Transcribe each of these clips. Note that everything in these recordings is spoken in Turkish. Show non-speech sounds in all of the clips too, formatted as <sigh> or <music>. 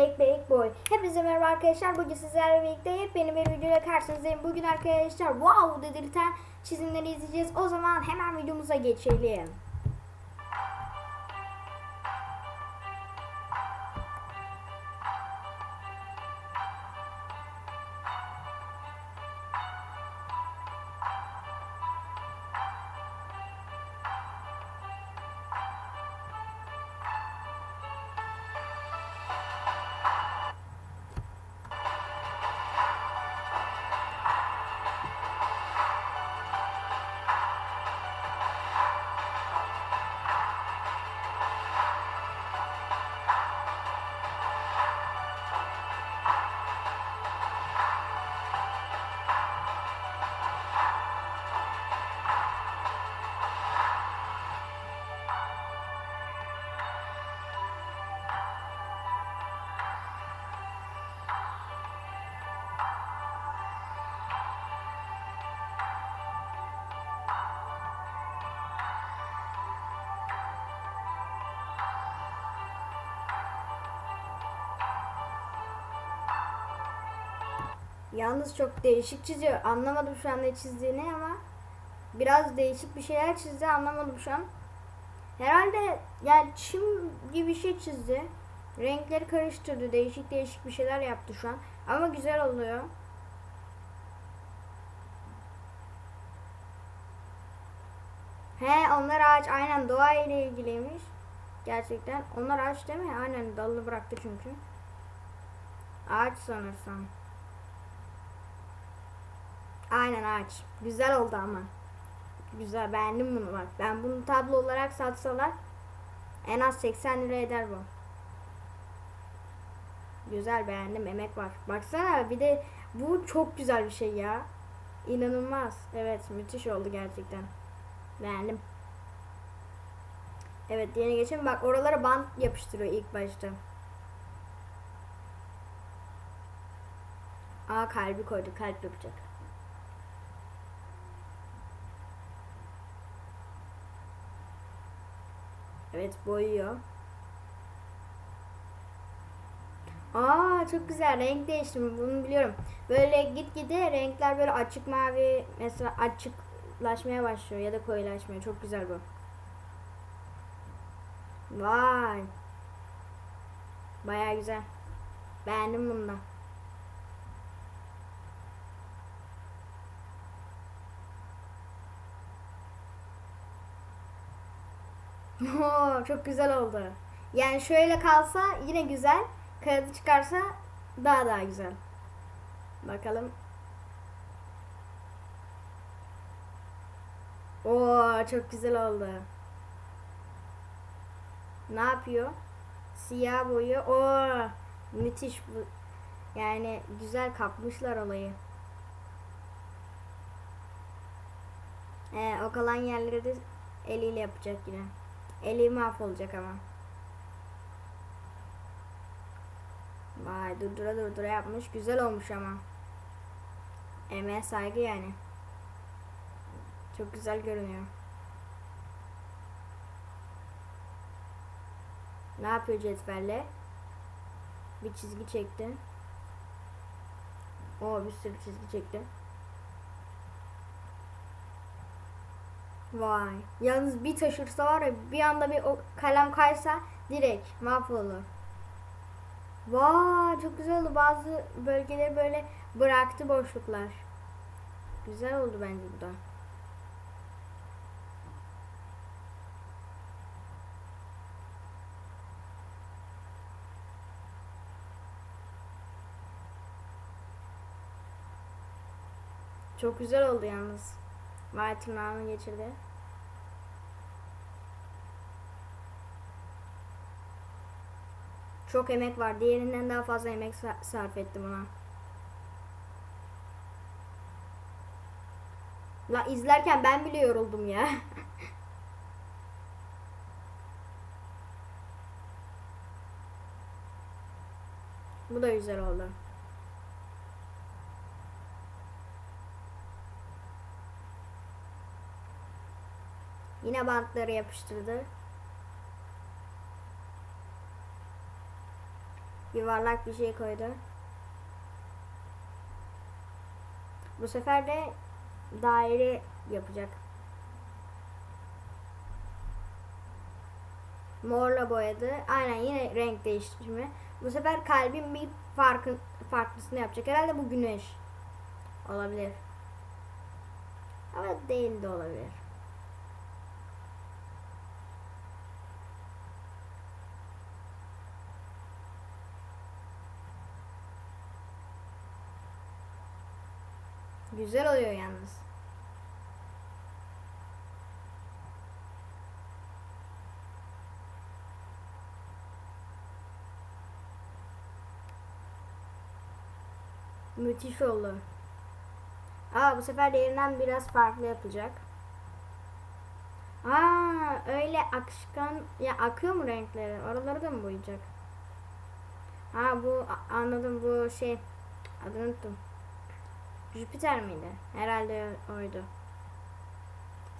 Big Big Boy. Hepinize merhaba arkadaşlar. Bugün sizlerle birlikte yepyeni bir videoyla karşınızdayım. Bugün arkadaşlar wow dedirten çizimleri izleyeceğiz. O zaman hemen videomuza geçelim. Yalnız çok değişik çiziyor. Anlamadım şu an ne çizdiğini ama biraz değişik bir şeyler çizdi. Anlamadım şu an. Herhalde yani çim gibi bir şey çizdi. Renkleri karıştırdı. Değişik değişik bir şeyler yaptı şu an. Ama güzel oluyor. He onlar ağaç aynen doğa ile ilgiliymiş. Gerçekten. Onlar ağaç değil mi? Aynen dalını bıraktı çünkü. Ağaç sanırsam. Aynen ağaç. Güzel oldu ama. Güzel beğendim bunu bak. Ben bunu tablo olarak satsalar en az 80 lira eder bu. Güzel beğendim emek var. Baksana bir de bu çok güzel bir şey ya. İnanılmaz. Evet müthiş oldu gerçekten. Beğendim. Evet yeni geçelim. Bak oralara bant yapıştırıyor ilk başta. Aa kalbi koydu. Kalp yapacak. Evet boyuyor. Aa çok güzel renk değiştirme bunu biliyorum. Böyle gitgide renkler böyle açık mavi mesela açıklaşmaya başlıyor ya da koyulaşmıyor. Çok güzel bu. Vay. Baya güzel. Beğendim bunu da. Oo, çok güzel oldu. Yani şöyle kalsa yine güzel. Kağıdı çıkarsa daha daha güzel. Bakalım. Oo, çok güzel oldu. Ne yapıyor? Siyah boyu. Oo, müthiş bu. Yani güzel kapmışlar olayı. Ee, o kalan yerleri de eliyle yapacak yine. Eli mahvolacak ama. Vay durdura durdura yapmış. Güzel olmuş ama. Emeğe saygı yani. Çok güzel görünüyor. Ne yapıyor cetvelle? Bir çizgi çekti. O bir sürü çizgi çekti. Vay. Yalnız bir taşırsa var ya bir anda bir o kalem kaysa direkt mahvolur. Vay çok güzel oldu. Bazı bölgeleri böyle bıraktı boşluklar. Güzel oldu bence bu da. Çok güzel oldu yalnız. Vay tırnağını geçirdi. Çok emek var. Diğerinden daha fazla emek sa- sarf ettim buna. La izlerken ben bile yoruldum ya. <laughs> Bu da güzel oldu. Yine bantları yapıştırdı. Yuvarlak bir şey koydu. Bu sefer de daire yapacak. Morla boyadı. Aynen yine renk değiştirme. Bu sefer kalbin bir farkı, farklısını yapacak. Herhalde bu güneş. Olabilir. Ama değil de olabilir. Güzel oluyor yalnız. Müthiş oldu. Aa bu sefer de yerinden biraz farklı yapacak. Aa öyle akışkan ya akıyor mu renkleri? Oraları da mı boyayacak? Ha bu anladım bu şey adını unuttum. Jüpiter miydi? Herhalde oydu.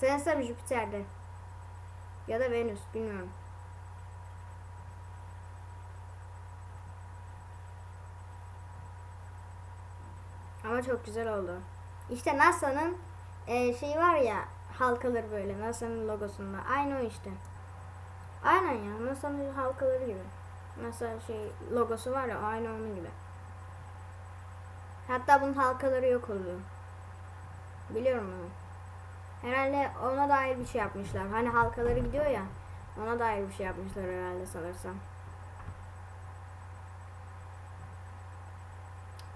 Sanırsam Jüpiter'di. Ya da Venüs bilmiyorum. Ama çok güzel oldu. İşte NASA'nın e, şeyi var ya halkaları böyle NASA'nın logosunda. Aynı o işte. Aynen ya NASA'nın halkaları gibi. NASA şey logosu var ya aynı onun gibi. Hatta bunun halkaları yok oluyor. Biliyorum onu. Herhalde ona dair bir şey yapmışlar. Hani halkaları gidiyor ya. Ona dair bir şey yapmışlar herhalde sanırsam.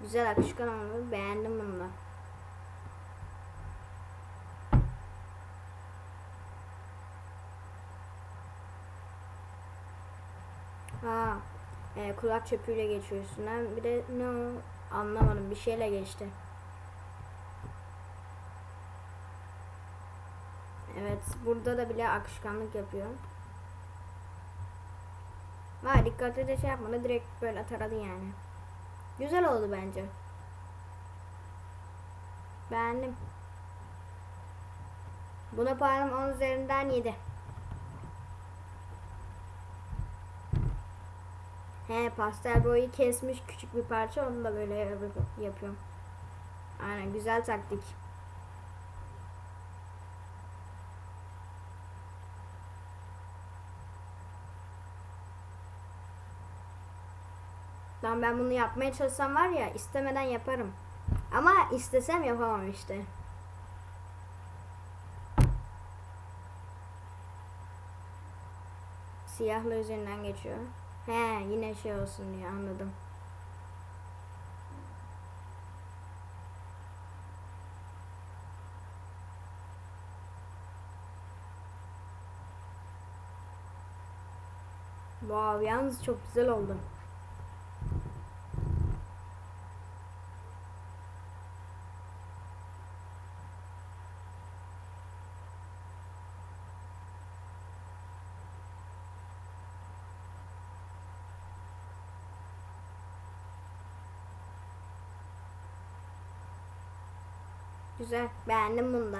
Güzel akışkan oldu. Beğendim bunu da. Ha, e, kulak çöpüyle geçiyor üstünden. Bir de ne o anlamadım bir şeyle geçti. Evet burada da bile akışkanlık yapıyor. Ha dikkatli de şey yapmadı direkt böyle taradı yani. Güzel oldu bence. Beğendim. Buna puanım 10 üzerinden 7. He pastel boyu kesmiş küçük bir parça onu da böyle yap- yapıyorum. Aynen güzel taktik. Lan ben bunu yapmaya çalışsam var ya istemeden yaparım. Ama istesem yapamam işte. Siyahla üzerinden geçiyor. He yine şey olsun diye anladım. Wow yalnız çok güzel oldu. Güzel. Beğendim bunu da.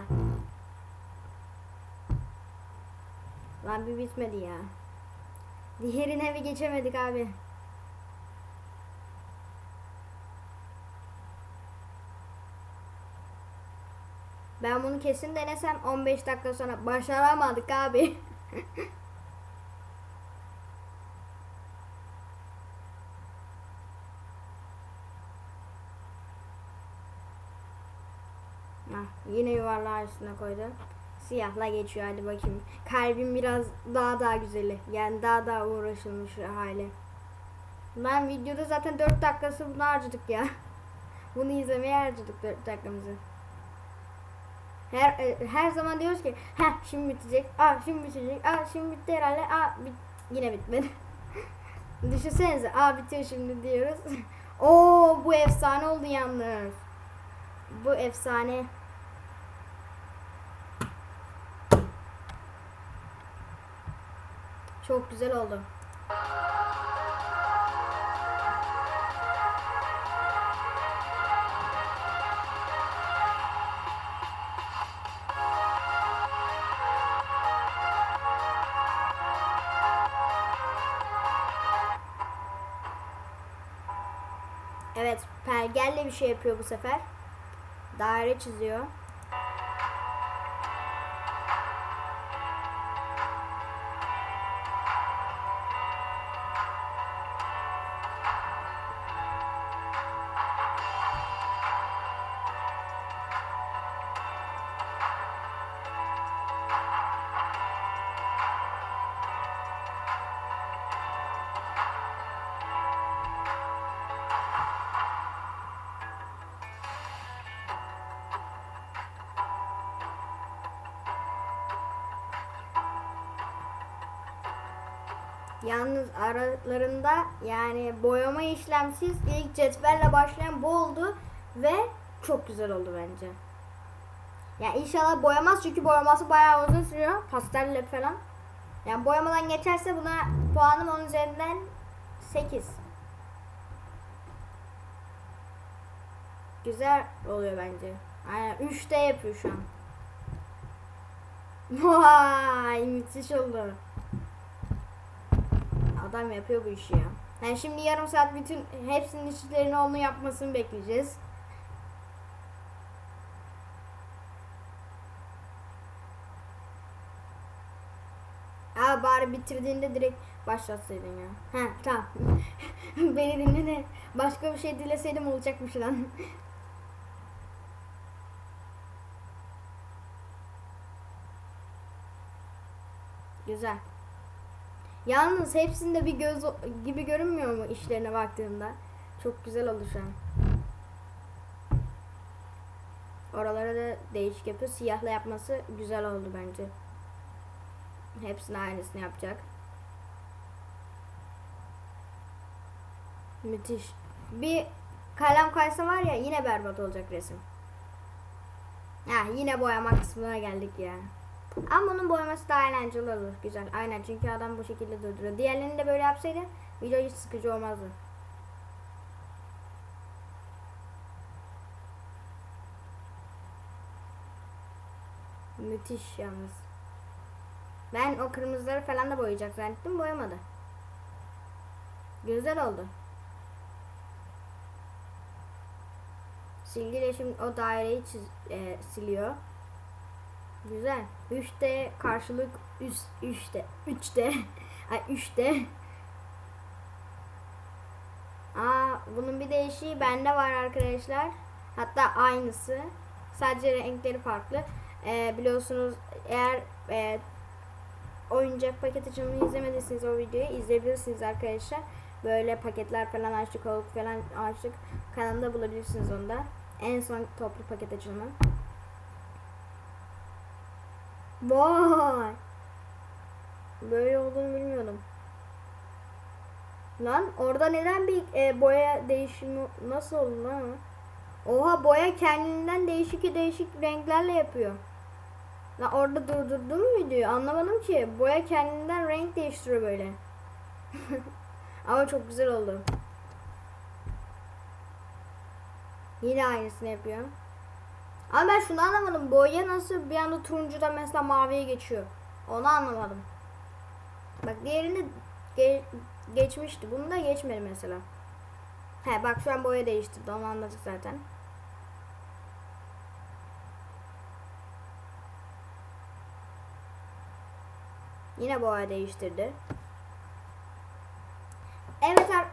Lan bir bitmedi ya. Diğerine bir geçemedik abi. Ben bunu kesin denesem 15 dakika sonra başaramadık abi. <laughs> Ah, yine yuvarlağı üstüne koydu. Siyahla geçiyor hadi bakayım. Kalbim biraz daha daha güzeli. Yani daha daha uğraşılmış hali. Ben videoda zaten 4 dakikası bunu harcadık ya. <laughs> Bunu izlemeye harcadık 4 dakikamızı. Her e, her zaman diyoruz ki ha şimdi bitecek. Aa şimdi bitecek. Aa şimdi bitti herhalde. Aa bit yine bitmedi. <laughs> Düşünsenize. Aa bitiyor şimdi diyoruz. <laughs> Oo bu efsane oldu yalnız. Bu efsane. Çok güzel oldu. Evet pergelle bir şey yapıyor bu sefer. Daire çiziyor. Yalnız aralarında yani boyama işlemsiz ilk cetvelle başlayan bu oldu ve çok güzel oldu bence. Yani inşallah boyamaz çünkü boyaması bayağı uzun sürüyor. Pastelle falan. Yani boyamadan geçerse buna puanım 10 üzerinden 8. Güzel oluyor bence. Aynen 3'te yapıyor şu an. Vay müthiş oldu. Adam yapıyor bu işi ya. Yani şimdi yarım saat bütün hepsinin işlerini onun yapmasını bekleyeceğiz. Aa bari bitirdiğinde direkt başlatsaydın ya. Ha tamam. <laughs> Beni dinle de başka bir şey dileseydim olacakmış lan. <laughs> Güzel. Yalnız hepsinde bir göz gibi görünmüyor mu işlerine baktığında? Çok güzel oldu şu an. Oralara da değişik yapıyor. Siyahla yapması güzel oldu bence. Hepsini aynısını yapacak. Müthiş. Bir kalem kaysa var ya yine berbat olacak resim. Ha yine boyama kısmına geldik ya. Ama bunun boyaması daha eğlenceli olur. Güzel. Aynen çünkü adam bu şekilde durduruyor. Diğerlerini de böyle yapsaydı video hiç sıkıcı olmazdı. Müthiş yalnız. Ben o kırmızıları falan da boyayacak zannettim. Boyamadı. Güzel oldu. Silgiyle şimdi o daireyi çiz, e, siliyor. Güzel. 3'te karşılık üst 3'te 3'te ay 3'te Aa bunun bir değişiği bende var arkadaşlar. Hatta aynısı. Sadece renkleri farklı. Ee, biliyorsunuz eğer e, oyuncak paket açılımını izlemediyseniz o videoyu izleyebilirsiniz arkadaşlar. Böyle paketler falan açtık, olduk falan açtık. Kanalımda bulabilirsiniz onu da. En son toplu paket açılımı. Vay. Böyle olduğunu bilmiyordum. Lan orada neden bir e, boya değişimi nasıl oldu lan? Oha boya kendinden değişik değişik renklerle yapıyor. Lan orada durdurdum mu videoyu? Anlamadım ki. Boya kendinden renk değiştiriyor böyle. <laughs> Ama çok güzel oldu. Yine aynısını yapıyor. Ama ben şunu anlamadım. Boya nasıl bir anda turuncudan mesela maviye geçiyor. Onu anlamadım. Bak diğerinde ge- geçmişti. Bunu da geçmedi mesela. He bak şu an boya değiştirdi. Onu anladık zaten. Yine boya değiştirdi.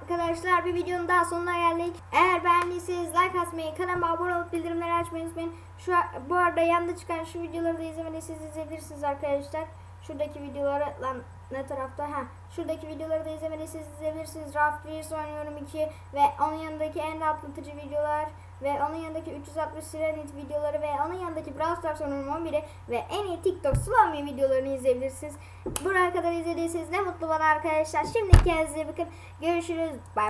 Arkadaşlar bir videonun daha sonuna geldik. Eğer beğendiyseniz like atmayı, kanalıma abone olup bildirimleri açmayı unutmayın. Şu bu arada yanda çıkan şu videoları da izlemediyseniz izleyebilirsiniz arkadaşlar. Şuradaki videoları lan ne tarafta ha şuradaki videoları da izlemediyseniz izleyebilirsiniz. Raft Reels oynuyorum 2 ve onun yanındaki en rahatlatıcı videolar ve onun yanındaki 360 Serenit videoları ve onun yanındaki Brawl Stars oynuyorum 11'i ve en iyi TikTok Slummy videolarını izleyebilirsiniz. Buraya kadar izlediyseniz ne mutlu bana arkadaşlar. Şimdi kendinize bakın. Görüşürüz. Bye.